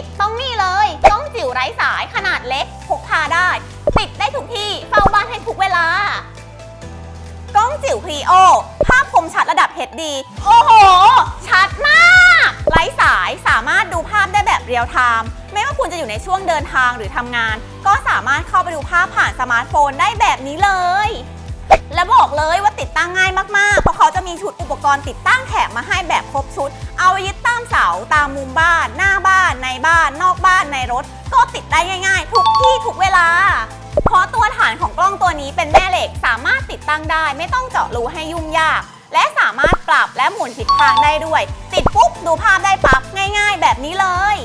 ดต้องนี่เลยกล้องจิ๋วไร้สายขนาดเล็กพกพาได้ ติดได้ทุกที่เฝ้าบ้านให้ทุกเวลากล้องจิ๋วพรีโอ ภาพคมชัดระดับ HD โอ้โห ชัดมาก ไร้สายสามารถดูภาพได้แบบเรียลไทม์ไม่ว่าคุณจะอยู่ในช่วงเดินทางหรือทำงาน ก็สามารถเข้าไปดูภาพผ่านสมาร์ทโฟนได้แบบนี้เลย และบอกเลยว่าติดตั้งง่ายมากๆ เพราะเขาจะมีชุดอุปกรณ์ติดตั้งแถมมาให้แบบครบชุด ยึดตามเสาตามมุมบ้าน หน้าบ้านในบ้านนอกบ้านในรถ ก็ติดได้ง่าย ๆ ทุกที่ทุกเวลา เพราะตัวฐานของกล้องตัวนี้เป็นแม่เหล็กสามารถติดตั้งได้ ไม่ต้องเจาะรูให้ยุ่งยาก และสามารถปรับและหมุนทิศทางได้ด้วย ติดปุ๊บดูภาพได้ปั๊บง่าย ๆ แบบนี้เลย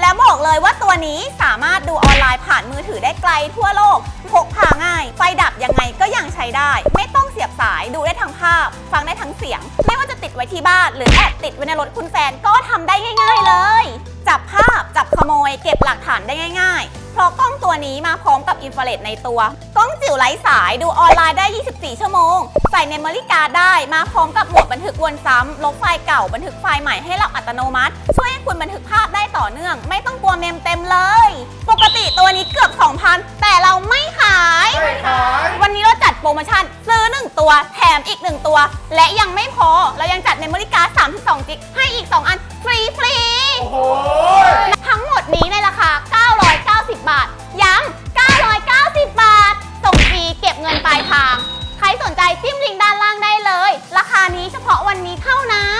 และบอกเลยว่าตัวนี้สามารถดูออนไลน์ผ่านมือถือได้ไกลทั่วโลกพกพาง่าย ไฟดับยังไงก็ยังใช้ได้ งได้ทั้งเสียงไม่ว่าจะติดไว้ที่บ้าน หรือแอบติดไว้ในรถคุณแฟนก็ทำได้ง่าย ๆเลย จับภาพจับขโมย เก็บหลักฐานได้ง่าย ๆ เพราะกล้องตัวนี้มาพร้อมกับอินฟราเรดในตัว กล้องจิ๋วไร้สายดูออนไลน์ได้ 24 ชั่วโมง ใส่เมมโมรี่การ์ดได้มาพร้อมกับโหมดบันทึกวนซ้ำลบไฟล์เก่าบันทึกไฟล์ใหม่ให้เราอัตโนมัติ ช่วยให้คุณบันทึกภาพได้ต่อเนื่อง ไม่ต้องกลัวเมมเต็มเลย ปกติตัวนี้เกือบ 2,000 แต่เราไม่ขายไม่ขายวันนี้เราจัดโปรโมชั่น ซื้อ 1 ตัว แถมอีก 1 ตัว และยังไม่พอ เรายังจัดเมมโมรี่การ์ด32 จิก ให้อีก 2 อัน ฟรีฟรีทั้งหมดนี้ในราคา 990 บาท ย้ำ990 บาท ส่งฟรีเก็บเงินปลายทาง ใครสนใจจิ้มลิงก์ด้านล่างได้เลย ราคานี้เฉพาะวันนี้เท่านั้น